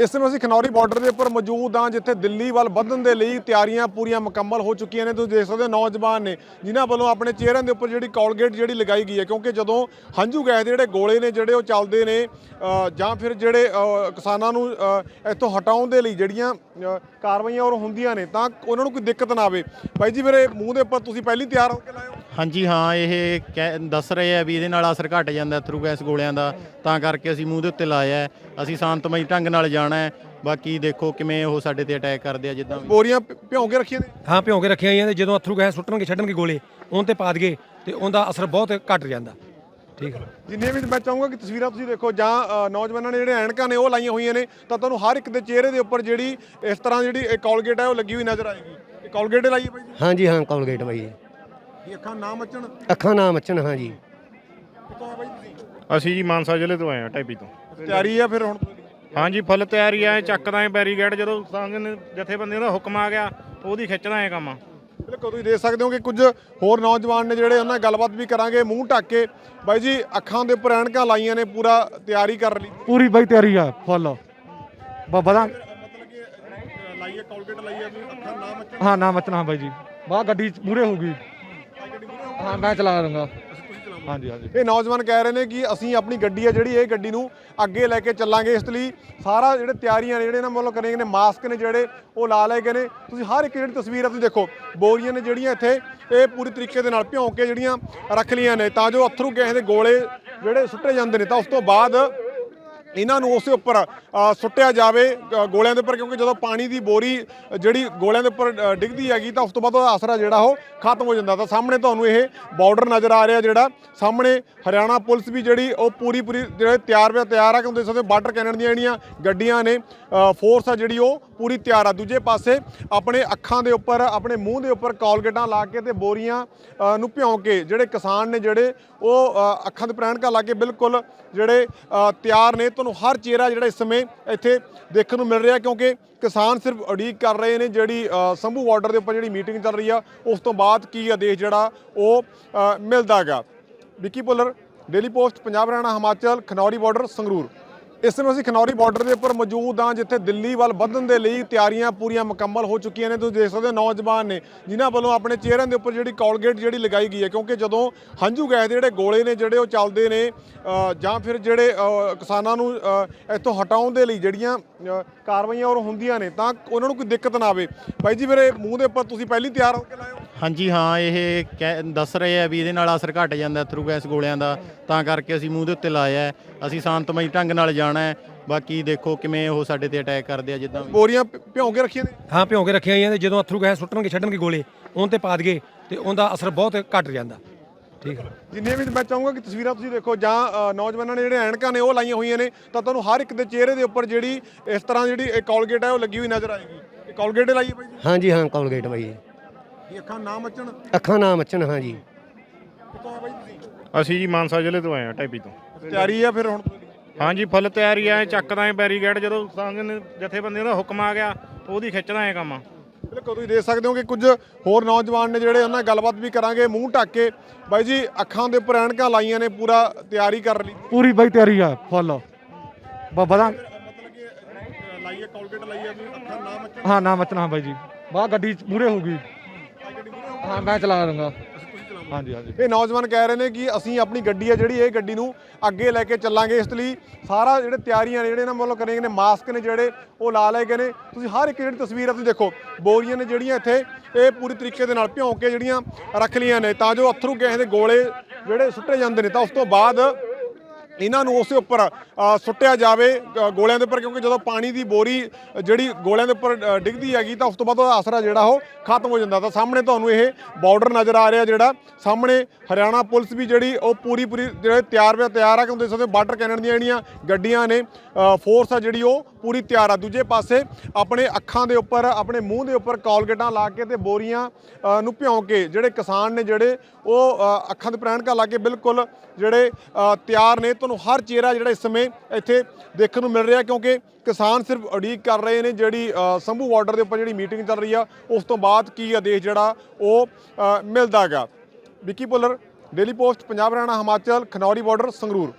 ਇਸ ਸਮੇਂ ਅਸੀਂ ਖਨੌਰੀ ਬਾਰਡਰ ਦੇ ਉੱਪਰ ਮੌਜੂਦ ਹਾਂ, ਜਿੱਥੇ ਦਿੱਲੀ ਵੱਲ ਵਧਣ ਦੇ ਲਈ ਤਿਆਰੀਆਂ ਪੂਰੀਆਂ ਮੁਕੰਮਲ ਹੋ ਚੁੱਕੀਆਂ ਨੇ। ਤੁਸੀਂ ਦੇਖ ਸਕਦੇ ਹੋ ਨੌਜਵਾਨ ਨੇ, ਜਿਨ੍ਹਾਂ ਵੱਲੋਂ ਆਪਣੇ ਚਿਹਰਿਆਂ ਦੇ ਉੱਪਰ ਜਿਹੜੀ ਕੋਲਗੇਟ ਜਿਹੜੀ ਲਗਾਈ ਗਈ ਹੈ, ਕਿਉਂਕਿ ਜਦੋਂ ਹੰਝੂ ਗੈਸ ਦੇ ਜਿਹੜੇ ਗੋਲੇ ਨੇ, ਜਿਹੜੇ ਉਹ ਚੱਲਦੇ ਨੇ ਜਾਂ ਫਿਰ ਜਿਹੜੇ ਕਿਸਾਨਾਂ ਨੂੰ ਇੱਥੋਂ ਹਟਾਉਣ ਦੇ ਲਈ ਜਿਹੜੀਆਂ ਕਾਰਵਾਈਆਂ ਉਹ ਹੁੰਦੀਆਂ ਨੇ, ਤਾਂ ਉਹਨਾਂ ਨੂੰ ਕੋਈ ਦਿੱਕਤ ਨਾ ਆਵੇ। ਬਾਈ ਜੀ, ਮੇਰੇ ਮੂੰਹ ਦੇ ਉੱਪਰ ਤੁਸੀਂ ਪਹਿਲੀ ਤਿਆਰ ਹੋ ਕੇ ਲਾਏ ਹਾਂਜੀ ਹਾਂ ਇਹ ਕਹਿ- ਦੱਸ ਰਹੇ ਆ ਵੀ ਇਹਦੇ ਨਾਲ ਅਸਰ ਘਟ ਜਾਂਦਾ ਥਰੂ ਗੈਸ ਗੋਲਿਆਂ ਦਾ। ਤਾਂ ਕਰਕੇ ਅਸੀਂ ਮੂੰਹ ਦੇ ਉੱਤੇ ਲਾਇਆ ਹੈ। ਅਸੀਂ ਸ਼ਾਂਤਮਈ ਢੰਗ ਨਾਲ ਜਾਣਾ ਹੈ। ਬਾਕੀ ਦੇਖੋ ਕਿਵੇਂ ਉਹ ਸਾਡੇ ਤੇ ਅਟੈਕ ਕਰਦੇ ਆ ਜਿੱਦਾਂ ਵੀ। ਬੋਰੀਆਂ ਭਿ- ਭਿਉਂ ਕੇ ਰੱਖੀਆਂ ਨੇ? ਹਾਂ ਭਿਉਂ ਕੇ ਰੱਖੀਆਂ ਹੋਈਆਂ ਜਦੋਂ ਅਥਰੂ ਗੈਸ ਸੁੱਟਣਗੇ ਛੱਡਣਗੇ ਗੋਲੇ ਉਹਨਾਂ ਤੇ ਪਾ ਦਈਏ ਤੇ ਉਹਦਾ ਅਸਰ ਬਹੁਤ ਘਟ ਜਾਂਦਾ। ਠੀਕ ਹੈ। ਜਿੰਨੀਆਂ ਵੀ ਮੈਂ ਚਾਹੂੰਗਾ ਕਿ ਤਸਵੀਰਾਂ ਤੁਸੀਂ ਦੇਖੋ ਜਾਂ ਅ, ਨੌਜਵਾਨਾਂ ਨੇ ਜਿਹੜੇ ਐਨਕਾਂ ਨੇ ਉਹ ਲਾਈਆਂ ਹੋਈਆਂ ਨੇ ਤਾਂ ਤੁਹਾਨੂੰ ਹਰ ਇੱਕ ਦੇ ਚਿਹਰੇ ਦੇ ਉੱਪਰ ਜਿਹੜੀ ਇਸ ਤਰ੍ਹਾਂ ਜਿਹੜੀ ਇਹ ਕੋਲਗੇਟ ਹੈ ਉਹ ਲੱਗੀ ਹੋਈ ਨਜ਼ਰ ਆਏਗੀ। ਇਹ ਕੋਲਗੇਟ ਲਾਈ ਹੈ ਬਾਈ ਜੀ? ਹਾਂਜੀ ਹਾਂ ਕੋਲਗੇਟ ਬਾਈ ਅੱਖਾਂ ਨਾ ਮੱਚਣ? ਅੱਖਾਂ ਨਾ ਮੱਚਣ ਹਾਂਜੀ ਕਿੱਥੋਂ ਆ ਬਾਈ ਤੁਸੀਂ? ਅਸੀਂ ਜੀ ਮਾਨਸਾ ਜ਼ਿਲ੍ਹੇ ਤੋਂ ਆਏ ਆ ਟੈਪੀ ਤੋਂ। ਤਿਆਰੀ ਆ ਫਿਰ ਹੁਣ ਹਾਂਜੀ ਫੁੱਲ ਤਿਆਰੀ ਆ ਚੱਕਦਾ ਏ ਬੈਰੀਗੇਡ ਜਦੋਂ ਸੰਗ ਨੇ ਜਥੇਬੰਦੀਆਂ ਦਾ ਹੁਕਮ ਆ ਗਿਆ ਉਹਦੀ ਖਿੱਚਦਾ ਏ ਕੰਮ। ਬਿਲਕੁਲ ਤੁਸੀਂ ਦੇਖ ਸਕਦੇ ਹੋ ਕਿ ਕੁਝ ਹੋਰ ਨੌਜਵਾਨ ਨੇ ਜਿਹੜੇ ਉਹਨਾਂ ਨਾਲ ਗੱਲਬਾਤ ਵੀ ਕਰਾਂਗੇ ਮੂੰਹ ਢੱਕ ਕੇ। ਬਾਈ ਜੀ ਅੱਖਾਂ ਦੇ ਉੱਪਰ ਐਨਕਾਂ ਲਾਈਆਂ ਨੇ ਪੂਰਾ ਤਿਆਰੀ ਕਰ ਲਈ। ਪੂਰੀ ਬਾਈ ਤਿਆਰੀ ਆ ਫੁੱਲ। ਬਦਾ ਮਤਲਬ ਕਿ ਲਾਈਏ ਕੋਲਗੇਟ ਲਾਈਏ ਵੀ ਅੱਖਾਂ ਨਾ ਮੱਚਣ। ਹਾਂ ਨਾ ਮਚਣਾ ਬਾਈ ਜੀ। ਬਾਹ ਗੱਡੀ ਮੂਰੇ ਹੋਊਗੀ। ਹਾਂ ਮੈਂ ਚਲਾ ਦੂੰਗਾ ਹਾਂਜੀ ਹਾਂਜੀ। ਇਹ ਨੌਜਵਾਨ ਕਹਿ ਰਹੇ ਨੇ ਕਿ ਅਸੀਂ ਆਪਣੀ ਗੱਡੀ ਆ ਜਿਹੜੀ ਇਹ ਗੱਡੀ ਨੂੰ ਅੱਗੇ ਲੈ ਕੇ ਚੱਲਾਂਗੇ ਇਸ ਲਈ। ਸਾਰਾ ਜਿਹੜੇ ਤਿਆਰੀਆਂ ਨੇ ਜਿਹੜੇ ਇਹਨਾਂ ਵੱਲੋਂ ਕਰੇਗੇ ਨੇ ਮਾਸਕ ਨੇ ਜਿਹੜੇ ਉਹ ਲਾ ਲਏ ਗਏ ਨੇ। ਤੁਸੀਂ ਹਰ ਇੱਕ ਜਿਹੜੀ ਤਸਵੀਰ ਆ ਤੁਸੀਂ ਦੇਖੋ ਬੋਰੀਆਂ ਨੇ ਜਿਹੜੀਆਂ ਇੱਥੇ ਇਹ ਪੂਰੀ ਤਰੀਕੇ ਦੇ ਨਾਲ ਭਿਉਂ ਕੇ ਜਿਹੜੀਆਂ ਰੱਖ ਲੀਆਂ ਨੇ ਤਾਂ ਜੋ ਅਥਰੂ ਗੈਸ ਦੇ ਗੋਲੇ ਜਿਹੜੇ ਸੁੱਟੇ ਜਾਂਦੇ ਨੇ ਤਾਂ ਉਸ ਤੋਂ ਬਾਅਦ ਇਹਨਾਂ ਨੂੰ ਉਸੇ ਉੱਪਰ ਸੁੱਟਿਆ ਜਾਵੇ ਗੋਲਿਆਂ ਦੇ ਉੱਪਰ ਕਿਉਂਕਿ ਜਦੋਂ ਪਾਣੀ ਦੀ ਬੋਰੀ ਜਿਹੜੀ ਗੋਲਿਆਂ ਦੇ ਉੱਪਰ ਡਿੱਗਦੀ ਹੈਗੀ ਤਾਂ ਉਸ ਤੋਂ ਬਾਅਦ ਉਹਦਾ ਆਸਰਾ ਜਿਹੜਾ ਉਹ ਖਤਮ ਹੋ ਜਾਂਦਾ। ਤਾਂ ਸਾਹਮਣੇ ਤੁਹਾਨੂੰ ਇਹ ਬਾਰਡਰ ਨਜ਼ਰ ਆ ਰਿਹਾ ਜਿਹੜਾ ਸਾਹਮਣੇ ਹਰਿਆਣਾ ਪੁਲਿਸ ਵੀ ਜਿਹੜੀ ਉਹ ਪੂਰੀ ਪੂਰੀ ਜਿਹੜੇ ਤਿਆਰ ਪਿਆ ਤਿਆਰ ਆ ਕਿਉਂਕਿ ਤੁਸੀਂ ਸਕਦੇ ਬਾਰਡਰ ਕੈਨਨ ਦੀਆਂ ਜਿਹੜੀਆਂ ਗੱਡੀਆਂ ਨੇ ਫੋਰਸ ਆ ਜਿਹੜੀ ਉਹ ਪੂਰੀ ਤਿਆਰ ਆ। ਦੂਜੇ ਪਾਸੇ ਆਪਣੇ ਅੱਖਾਂ ਦੇ ਉੱਪਰ ਆਪਣੇ ਮੂੰਹ ਦੇ ਉੱਪਰ ਕੋਲਗੇਟਾਂ ਲਾ ਕੇ ਤੇ ਬੋਰੀਆਂ ਨੂੰ ਭਿਉਂ ਕੇ ਜਿਹੜੇ ਕਿਸਾਨ ਨੇ ਜਿਹੜੇ ਉਹ ਅ, ਅੱਖਾਂ ਦੇ ਪ੍ਰੈਣਕਾਂ ਲਾ ਕੇ ਬਿਲਕੁਲ ਜਿਹੜੇ ਤਿਆਰ ਨੇ। ਤੁਹਾਨੂੰ ਹਰ ਚਿਹਰਾ ਜਿਹੜਾ ਇਸ ਸਮੇਂ ਇੱਥੇ ਦੇਖਣ ਨੂੰ ਮਿਲ ਰਿਹਾ ਕਿਉਂਕਿ ਕਿਸਾਨ ਸਿਰਫ ਉਡੀਕ ਕਰ ਰਹੇ ਨੇ ਜਿਹੜੀ ਸੰਭੂ ਬਾਰਡਰ ਦੇ ਉੱਪਰ ਜਿਹੜੀ ਮੀਟਿੰਗ ਚੱਲ ਰਹੀ ਆ ਉਸ ਤੋਂ ਬਾਅਦ ਕੀ ਆਦੇਸ਼ ਜਿਹੜਾ ਉਹ ਅ, ਮਿਲਦਾ ਹੈਗਾ Vicky Puller daily post Punjab Haryana Himachal Khanauri border Sangrur. ਇਸ ਸਮੇਂ ਅਸੀਂ ਖਨੌਰੀ ਬਾਰਡਰ ਦੇ ਉੱਪਰ ਮੌਜੂਦ ਹਾਂ, ਜਿੱਥੇ ਦਿੱਲੀ ਵੱਲ ਵਧਣ ਦੇ ਲਈ ਤਿਆਰੀਆਂ ਪੂਰੀਆਂ ਮੁਕੰਮਲ ਹੋ ਚੁੱਕੀਆਂ ਨੇ। ਤੁਸੀਂ ਦੇਖ ਸਕਦੇ ਹੋ ਨੌਜਵਾਨ ਨੇ, ਜਿਨ੍ਹਾਂ ਵੱਲੋਂ ਆਪਣੇ ਚਿਹਰਿਆਂ ਦੇ ਉੱਪਰ ਜਿਹੜੀ ਕੋਲਗੇਟ ਜਿਹੜੀ ਲਗਾਈ ਗਈ ਹੈ, ਕਿਉਂਕਿ ਜਦੋਂ ਹੰਝੂ ਗੈਸ ਦੇ ਜਿਹੜੇ ਗੋਲੇ ਨੇ, ਜਿਹੜੇ ਉਹ ਚੱਲਦੇ ਨੇ ਜਾਂ ਫਿਰ ਜਿਹੜੇ ਕਿਸਾਨਾਂ ਨੂੰ ਇੱਥੋਂ ਹਟਾਉਣ ਦੇ ਲਈ ਜਿਹੜੀਆਂ ਕਾਰਵਾਈਆਂ ਉਹ ਹੁੰਦੀਆਂ ਨੇ, ਤਾਂ ਉਹਨਾਂ ਨੂੰ ਕੋਈ ਦਿੱਕਤ ਨਾ ਆਵੇ। ਬਾਈ ਜੀ, ਮੇਰੇ ਮੂੰਹ ਦੇ ਉੱਪਰ ਤੁਸੀਂ ਪਹਿਲੀ ਤਿਆਰ ਹੋ ਕੇ ਲਾਏ ਹਾਂਜੀ, ਹਾਂ, ਇਹ ਕਹਿ- ਦੱਸ ਰਹੇ ਆ ਵੀ ਇਹਦੇ ਨਾਲ ਅਸਰ ਘਟ ਜਾਂਦਾ ਥਰੂ ਗੈਸ ਗੋਲਿਆਂ ਦਾ। ਤਾਂ ਕਰਕੇ ਅਸੀਂ ਮੂੰਹ ਦੇ ਉੱਤੇ ਲਾਇਆ ਅਸੀਂ ਸ਼ਾਂਤਮਈ ਢੰਗ ਨਾਲ ਜਾਣਾ ਹੈ। ਬਾਕੀ ਦੇਖੋ ਕਿਵੇਂ ਉਹ ਸਾਡੇ ਤੇ ਅਟੈਕ ਕਰਦੇ ਆ ਜਿੱਦਾਂ ਵੀ। ਬੋਰੀਆਂ ਭਿ- ਭਿਉਂ ਕੇ ਰੱਖੀਆਂ ਨੇ? ਹਾਂ ਭਿਉਂ ਕੇ ਰੱਖੀਆਂ ਹੋਈਆਂ ਨੇ। ਜਦੋਂ ਅਥਰੂ ਗੈਸ ਸੁੱਟਣਗੇ ਛੱਡਣਗੇ ਗੋਲੇ ਉਹਨਾਂ ਤੇ ਪਾ ਦਈਏ ਤੇ ਉਹਦਾ ਅਸਰ ਬਹੁਤ ਘਟ ਜਾਂਦਾ। ਠੀਕ ਹੈ। ਜਿੰਨੀਆਂ ਵੀ ਮੈਂ ਚਾਹੂੰਗਾ ਕਿ ਤਸਵੀਰਾਂ ਤੁਸੀਂ ਦੇਖੋ ਜਾਂ ਅ, ਨੌਜਵਾਨਾਂ ਨੇ ਜਿਹੜੇ ਐਨਕਾਂ ਨੇ ਉਹ ਲਾਈਆਂ ਹੋਈਆਂ ਨੇ ਤਾਂ ਤੁਹਾਨੂੰ ਹਰ ਇੱਕ ਦੇ ਚਿਹਰੇ ਦੇ ਉੱਪਰ ਜਿਹੜੀ ਇਸ ਤਰ੍ਹਾਂ ਜਿਹੜੀ ਇਹ ਕੋਲਗੇਟ ਹੈ ਉਹ ਲੱਗੀ ਹੋਈ ਨਜ਼ਰ ਆਏਗੀ। ਇਹ ਕੋਲਗੇਟ ਲਾਈਏ ਬਾਈ ਜੀ? ਹਾਂਜੀ ਹਾਂ ਕੋਲਗੇਟ ਬਾਈ ਇਹ ਅੱਖਾਂ ਨਾ ਮੱਚਣ? ਅੱਖਾਂ ਨਾ ਮੱਚਣ ਹਾਂਜੀ ਕਿੱਥੋਂ ਆ ਬਾਈ ਤੁਸੀਂ? ਅਸੀਂ ਜੀ ਮਾਨਸਾ ਜ਼ਿਲ੍ਹੇ ਤੋਂ ਆਏ ਆ ਟੈਪੀ ਤੋਂ। ਤਿਆਰੀ ਆ ਫਿਰ ਹੁਣ? ਹਾਂਜੀ ਫੁੱਲ ਤਿਆਰੀ ਆ ਚੱਕਦਾ ਏ ਬੈਰੀਗੇਡ ਜਦੋਂ ਸੰਗ ਨੇ ਜਥੇਬੰਦੀਆਂ ਦਾ ਹੁਕਮ ਆ ਗਿਆ ਉਹਦੀ ਖਿੱਚਦਾ ਏ ਕੰਮ। ਬਿਲਕੁਲ ਤੁਸੀਂ ਦੇਖ ਸਕਦੇ ਹੋ ਕਿ ਕੁਝ ਹੋਰ ਨੌਜਵਾਨ ਨੇ ਜਿਹੜੇ ਉਹਨਾਂ ਨਾਲ ਗੱਲਬਾਤ ਵੀ ਕਰਾਂਗੇ ਮੂੰਹ ਢੱਕ ਕੇ। ਬਾਈ ਜੀ ਅੱਖਾਂ ਦੇ ਉੱਪਰ ਐਨਕਾਂ ਲਾਈਆਂ ਨੇ ਪੂਰਾ ਤਿਆਰੀ ਕਰ ਲਈ। ਪੂਰੀ ਬਾਈ ਤਿਆਰੀ ਆ ਫੁੱਲ। ਬਦਾ ਮਤਲਬ ਕਿ ਲਾਈਏ ਕੋਲਗੇਟ ਲਾਈਏ ਵੀ ਅੱਖਾਂ ਨਾ ਮੱਚਣ। ਹਾਂ ਨਾ ਮਚਣਾ ਬਾਈ ਜੀ। ਬਾਹ ਗੱਡੀ ਮੂਰੇ ਹੋਊਗੀ ਹਾਂ ਮੈਂ ਚਲਾ ਦੂੰਗਾ। ਹਾਂਜੀ ਹਾਂਜੀ। ਇਹ ਨੌਜਵਾਨ ਕਹਿ ਰਹੇ ਨੇ ਕਿ ਅਸੀਂ ਆਪਣੀ ਗੱਡੀ ਆ ਜਿਹੜੀ, ਇਹ ਗੱਡੀ ਨੂੰ ਅੱਗੇ ਲੈ ਕੇ ਚੱਲਾਂਗੇ। ਇਸ ਲਈ ਸਾਰਾ ਜਿਹੜੇ ਤਿਆਰੀਆਂ ਨੇ, ਜਿਹੜੇ ਇਹਨਾਂ ਵੱਲੋਂ ਕਰੇਗੇ ਨੇ, ਮਾਸਕ ਨੇ ਜਿਹੜੇ, ਉਹ ਲਾ ਲਏ ਗਏ ਨੇ। ਤੁਸੀਂ ਹਰ ਇੱਕ ਜਿਹੜੀ ਤਸਵੀਰ ਆ, ਤੁਸੀਂ ਦੇਖੋ, ਬੋਰੀਆਂ ਨੇ ਜਿਹੜੀਆਂ ਇੱਥੇ, ਇਹ ਪੂਰੀ ਤਰੀਕੇ ਦੇ ਨਾਲ ਭਿਉਂ ਕੇ ਜਿਹੜੀਆਂ ਰੱਖ ਲਈਆਂ ਨੇ। ਤਾਂ ਜੋ ਅਥਰੂ ਗੈਸ ਦੇ ਗੋਲੇ ਜਿਹੜੇ ਸੁੱਟੇ ਜਾਂਦੇ ਨੇ, ਤਾਂ ਉਸ ਤੋਂ ਬਾਅਦ ਇਹਨਾਂ ਨੂੰ ਉਸੇ ਉੱਪਰ ਸੁੱਟਿਆ ਜਾਵੇ ਗੋਲਿਆਂ ਦੇ ਉੱਪਰ, ਕਿਉਂਕਿ ਜਦੋਂ ਪਾਣੀ ਦੀ ਬੋਰੀ ਜਿਹੜੀ ਗੋਲਿਆਂ ਦੇ ਉੱਪਰ ਡਿੱਗਦੀ ਹੈਗੀ ਤਾਂ ਉਸ ਤੋਂ ਬਾਅਦ ਉਹਦਾ ਆਸਰਾ ਜਿਹੜਾ ਉਹ ਖਤਮ ਹੋ ਜਾਂਦਾ। ਤਾਂ ਸਾਹਮਣੇ ਤੁਹਾਨੂੰ ਇਹ ਬਾਰਡਰ ਨਜ਼ਰ ਆ ਰਿਹਾ ਜਿਹੜਾ, ਸਾਹਮਣੇ ਹਰਿਆਣਾ ਪੁਲਿਸ ਵੀ ਜਿਹੜੀ, ਉਹ ਪੂਰੀ ਪੂਰੀ ਜਿਹੜੇ ਤਿਆਰ ਪਿਆ ਤਿਆਰ ਆ ਕਿਉਂਕਿ ਤੁਸੀਂ ਬਾਰਡਰ ਕੈਨਨ ਦੀਆਂ ਜਿਹੜੀਆਂ ਗੱਡੀਆਂ ਨੇ ਫੋਰਸ ਆ ਜਿਹੜੀ ਉਹ ਪੂਰੀ ਤਿਆਰ ਆ। ਦੂਜੇ ਪਾਸੇ ਆਪਣੇ ਅੱਖਾਂ ਦੇ ਉੱਪਰ, ਆਪਣੇ ਮੂੰਹ ਦੇ ਉੱਪਰ ਕੋਲਗੇਟਾਂ ਲਾ ਕੇ ਤੇ ਬੋਰੀਆਂ ਨੂੰ ਭਿਉਂ ਕੇ ਜਿਹੜੇ ਕਿਸਾਨ ਨੇ ਜਿਹੜੇ, ਉਹ ਅੱਖਾਂ ਦੇ ਪ੍ਰੈਣਕਾਂ ਲਾ ਕੇ ਬਿਲਕੁਲ ਜਿਹੜੇ ਤਿਆਰ ਨੇ। ਤੁਹਾਨੂੰ ਹਰ ਚਿਹਰਾ ਜਿਹੜਾ ਇਸ ਸਮੇਂ ਇੱਥੇ ਦੇਖਣ ਨੂੰ ਮਿਲ ਰਿਹਾ ਕਿਉਂਕਿ ਕਿਸਾਨ ਸਿਰਫ ਉਡੀਕ ਕਰ ਰਹੇ ਨੇ ਜਿਹੜੀ ਸੰਭੂ ਬਾਰਡਰ ਦੇ ਉੱਪਰ ਜਿਹੜੀ ਮੀਟਿੰਗ ਚੱਲ ਰਹੀ ਆ ਉਸ ਤੋਂ ਬਾਅਦ ਕੀ ਆਦੇਸ਼ ਜਿਹੜਾ ਉਹ ਅ, ਮਿਲਦਾ ਹੈਗਾ। Vicky Puller daily post Punjab Haryana Himachal Khanauri border Sangrur.